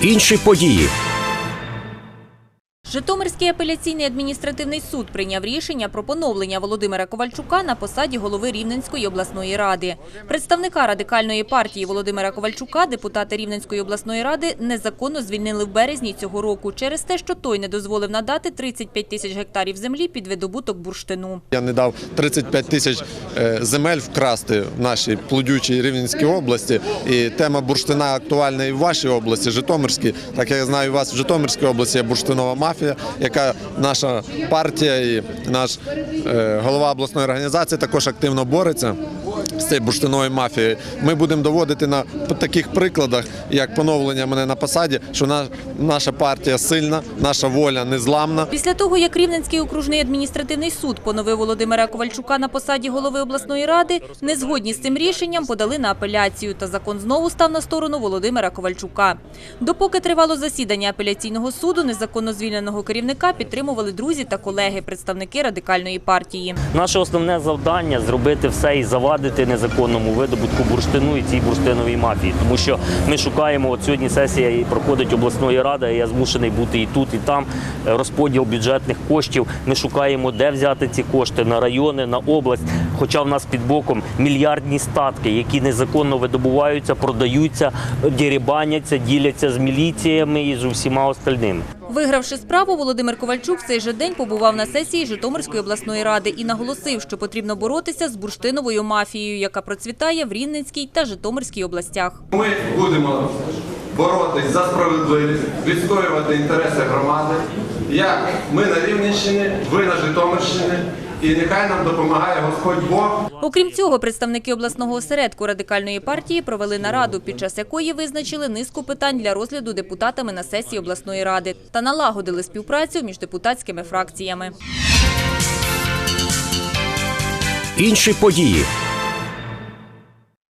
Інші події. Житомирський апеляційний адміністративний суд прийняв рішення про поновлення Володимира Ковальчука на посаді голови Рівненської обласної ради. Представника радикальної партії Володимира Ковальчука депутати Рівненської обласної ради незаконно звільнили в березні цього року через те, що той не дозволив надати 35 тисяч гектарів землі під видобуток бурштину. Я не дав 35 тисяч е, земель вкрасти в нашій плодючій Рівненській області. І тема бурштина актуальна і в вашій області, Житомирській. Так я знаю, у вас в Житомирській області є бурштинова мафія, яка наша партія і наш е, голова обласної організації також активно бореться. З цією бурштиновою мафією ми будемо доводити на таких прикладах, як поновлення мене на посаді, що на- наша партія сильна, наша воля незламна. Після того, як Рівненський окружний адміністративний суд поновив Володимира Ковальчука на посаді голови обласної ради, незгодні з цим рішенням подали на апеляцію, та закон знову став на сторону Володимира Ковальчука. Допоки тривало засідання апеляційного суду, незаконно звільненого керівника підтримували друзі та колеги, представники радикальної партії. Наше основне завдання зробити все і завадити незаконному видобутку бурштину і цій бурштиновій мафії. Тому що ми шукаємо, от сьогодні сесія проходить обласної ради, я змушений бути і тут, і там. е, Розподіл бюджетних коштів. Ми шукаємо, де взяти ці кошти на райони, на область. Хоча в нас під боком мільярдні статки, які незаконно видобуваються, продаються, дірібаняться, діляться з міліціями і з усіма остальними. Вигравши справу, Володимир Ковальчук в цей же день побував на сесії Житомирської обласної ради і наголосив, що потрібно боротися з бурштиновою мафією, яка процвітає в Рівненській та Житомирській областях. Ми будемо боротись за справедливість, відстоювати інтереси громади. Як ми на Рівненщині, ви на Житомирщині, і нехай нам допомагає Господь Бог. Окрім цього, представники обласного осередку радикальної партії провели нараду, під час якої визначили низку питань для розгляду депутатами на сесії обласної ради та налагодили співпрацю між депутатськими фракціями. Інші події.